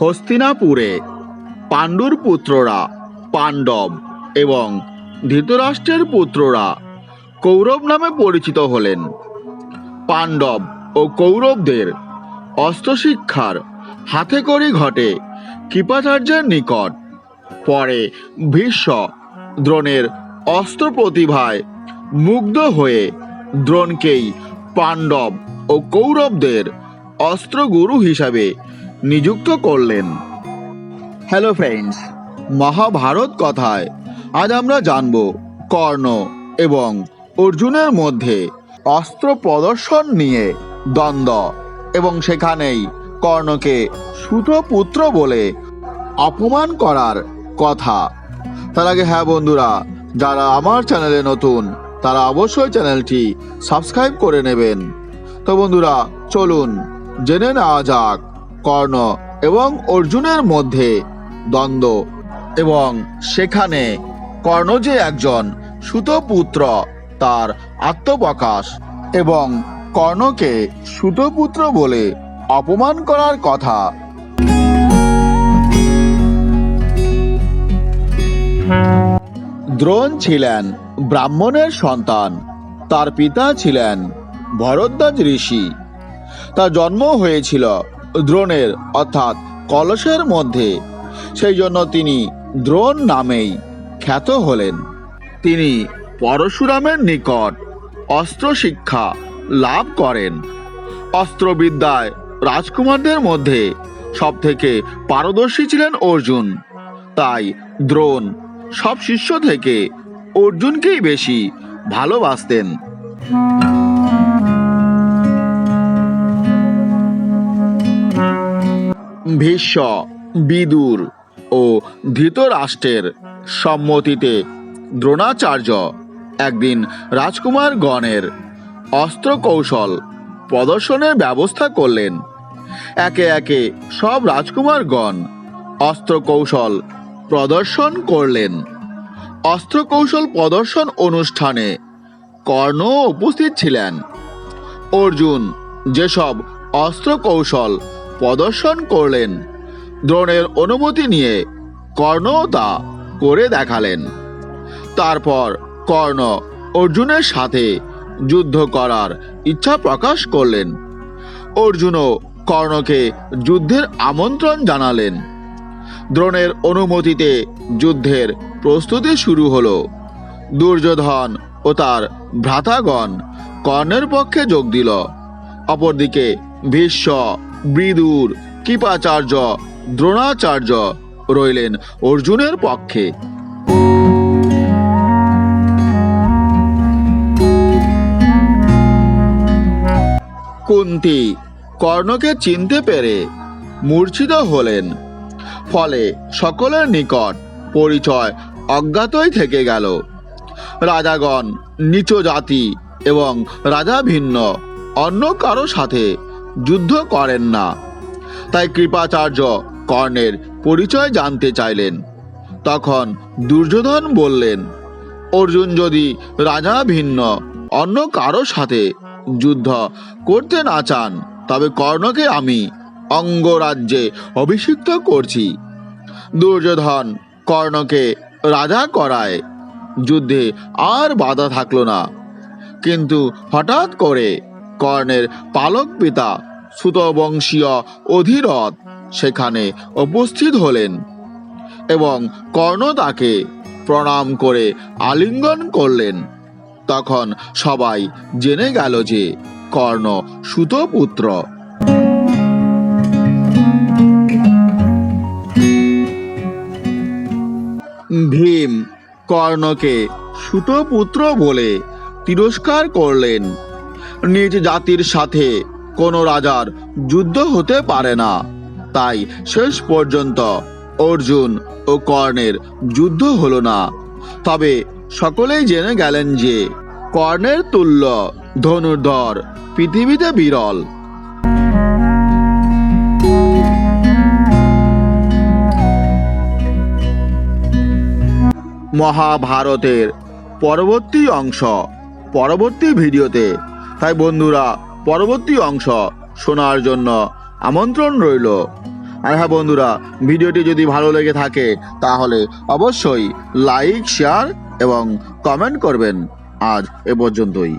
হস্তিনাপুরে পাণ্ডুর পুত্ররা পাণ্ডব এবং ধৃতরাষ্ট্রের পুত্ররা কৌরব নামে পরিচিত হলেন। পাণ্ডব ও কৌরবদের অস্ত্রশিক্ষার হাতে করি ঘটে কৃপাচার্যের নিকট। পরে ভীষ্ম দ্রোণের অস্ত্র প্রতিভায় মুগ্ধ হয়ে দ্রোণকেই পাণ্ডব ও কৌরবদের অস্ত্রগুরু হিসাবে নিযুক্ত করলেন। হ্যালো ফ্রেন্ডস মহাভারত কথায় আজ আমরা জানব কর্ণ এবং অর্জুনের মধ্যে অস্ত্র প্রদর্শন নিয়ে দ্বন্দ্ব এবং সেখানেই কর্ণকে সুতপুত্র বলে অপমান করার কথা। তার আগে হ্যাঁ বন্ধুরা, যারা আমার চ্যানেলে নতুন, তারা অবশ্যই চ্যানেলটি সাবস্ক্রাইব করে নেবেন। তো বন্ধুরা, চলুন, জেনে নেওয়া যাক কর্ণ এবং অর্জুনের মধ্যে দ্বন্দ্ব এবং সেখানে কর্ণ যে একজন সুতপুত্র, তার আত্মপ্রকাশ এবং কর্ণকে সুতপুত্র বলে অপমান করার কথা। দ্রোণ ছিলেন ব্রাহ্মণের সন্তান। তার পিতা ছিলেন ভরদ্বাজ ঋষি। তার জন্ম হয়েছিল দ্রোণের, অর্থাৎ কলসের মধ্যে। সেই জন্য তিনি দ্রোণ নামেই খ্যাত হলেন। তিনি পরশুরামের নিকট অস্ত্র শিক্ষা লাভ করেন। অস্ত্রবিদ্যায় রাজকুমারদের মধ্যে সবথেকে পারদর্শী ছিলেন অর্জুন। তাই দ্রোণ সব শিষ্য থেকে অর্জুনকেই বেশি ভালোবাসতেন। ভীষ্ম, বিদুর ও ধৃতরাষ্ট্রের সম্মতিতে দ্রোণাচার্য একদিন রাজকুমার গণের অস্ত্র কৌশল প্রদর্শনের ব্যবস্থা করলেন। একে একে সব রাজকুমারগণ অস্ত্র কৌশল প্রদর্শন করলেন। অস্ত্র কৌশল প্রদর্শন অনুষ্ঠানে কর্ণ উপস্থিত ছিলেন। অর্জুন যেসব অস্ত্র কৌশল প্রদর্শন করলেন। দ্রোণের অনুমতি নিয়ে কর্ণ তা করে দেখালেন। তারপর কর্ণ অর্জুনের সাথে যুদ্ধ করার ইচ্ছা প্রকাশ করলেন। অর্জুনও কর্ণকে যুদ্ধের আমন্ত্রণ জানালেন। দ্রোণের অনুমতিতে যুদ্ধের প্রস্তুতি শুরু হলো। দুর্যোধন ও তার ভ্রাতাগণ কর্ণের পক্ষে যোগ দিল। অপরদিকে ভীষ্ম বিদুর, কৃপাচার্য, দ্রোণাচার্য রইলেন অর্জুনের পক্ষে। কুন্তি, কর্ণকে চিনতে পেরে মূর্ছিত হলেন। ফলে সকলের নিকট পরিচয় অজ্ঞাতই থেকে গেল। রাজাগণ নিচ জাতি এবং রাজা ভিন্ন, অন্য কারও সাথে যুদ্ধ করেন না। তাই কৃপাচার্য কর্ণের পরিচয় জানতে চাইলেন। তখন দুর্যোধন বললেন, অর্জুন যদি রাজা ভিন্ন, অন্য কারও সাথে যুদ্ধ করতে না চান, তবে কর্ণকে আমি অঙ্গরাজ্যে অভিষিক্ত করছি। দুর্যোধন কর্ণকে রাজা করায়। যুদ্ধে আর বাধা থাকল না। কিন্তু হঠাৎ করে কর্ণের পালক পিতা সুতবংশীয় অধীরথ সেখানে উপস্থিত হলেন এবং কর্ণ তাকে প্রণাম করে আলিঙ্গন করলেন। তখন সবাই জেনে গেল যে কর্ণ সুতপুত্র। ভীম কর্ণকে সুতপুত্র বলে তিরস্কার করলেন। নিজ জাতির সাথে। কোনো রাজার যুদ্ধ হতে পারে না। তাই শেষ পর্যন্ত অর্জুন ও কর্ণের যুদ্ধ হলো না। তবে সকলেই জেনে গেলেন যে কর্ণের তুল্য ধনুর্ধর পৃথিবীতে বিরল। মহাভারতের পরবর্তী অংশ। পরবর্তী ভিডিওতে তাই বন্ধুরা, পরবর্তী অংশ শোনার জন্য আমন্ত্রণ রইল। আর হ্যাঁ বন্ধুরা, ভিডিওটি যদি ভালো লেগে থাকে, তাহলে অবশ্যই লাইক, শেয়ার এবং কমেন্ট করবেন। আজ এ পর্যন্তই।